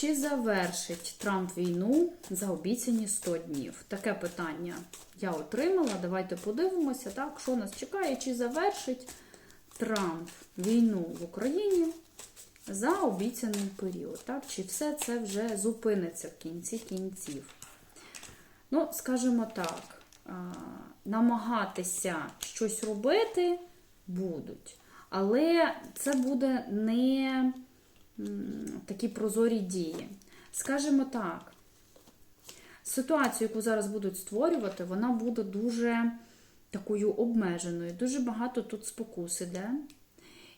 Чи завершить Трамп війну за обіцяні 100 днів? Таке питання я отримала. Давайте подивимося, так, що нас чекає, чи завершить Трамп війну в Україні за обіцяний період. Так? Чи все це вже зупиниться в кінці кінців? Ну, скажімо так, намагатися щось робити будуть, але це буде не такі прозорі дії. Скажімо так, ситуацію, яку зараз будуть створювати, вона буде дуже такою обмеженою. Дуже багато тут спокус іде.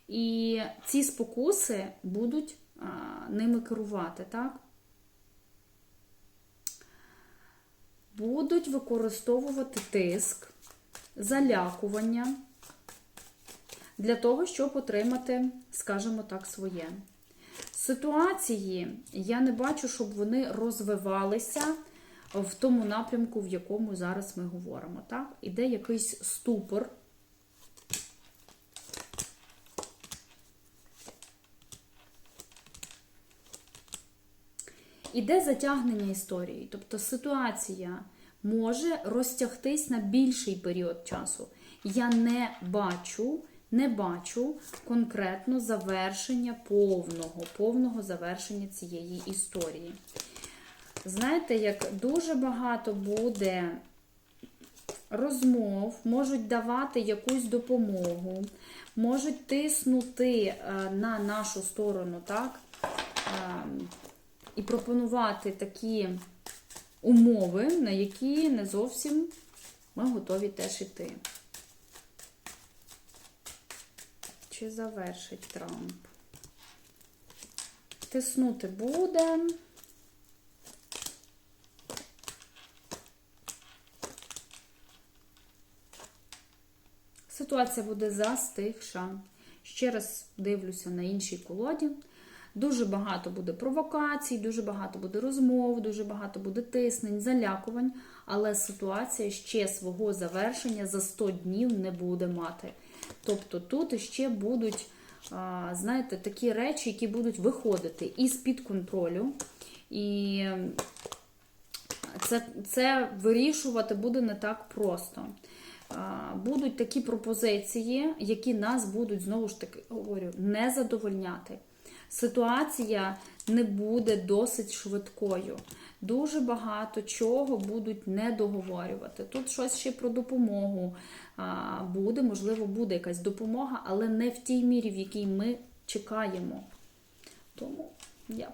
І ці спокуси будуть а, ними керувати, так? Будуть використовувати тиск, залякування для того, щоб отримати, скажімо так, своє. Ситуації я не бачу, щоб вони розвивалися в тому напрямку, в якому зараз ми говоримо. Так? Іде якийсь ступор. Іде затягнення історії, тобто ситуація може розтягтись на більший період часу. Я не бачу, не бачу конкретно завершення повного, повного завершення цієї історії. Знаєте, як дуже багато буде розмов, можуть давати якусь допомогу, можуть тиснути е, на нашу сторону, так? Е, І пропонувати такі умови, на які не зовсім ми готові теж іти. Чи завершить Трамп? Тиснути буде. Ситуація буде застигша. Ще раз дивлюся на іншій колоді. Дуже багато буде провокацій, дуже багато буде розмов, дуже багато буде тиснень, залякувань, але ситуація ще свого завершення за 100 днів не буде мати. Тобто тут ще будуть, знаєте, такі речі, які будуть виходити із-під контролю. І це, це вирішувати буде не так просто. Будуть такі пропозиції, які нас будуть, знову ж таки, говорю, не задовольняти. Ситуація не буде досить швидкою. Дуже багато чого будуть не договорювати. Тут щось ще про допомогу буде, можливо, буде якась допомога, але не в тій мірі, в якій ми чекаємо. Тому я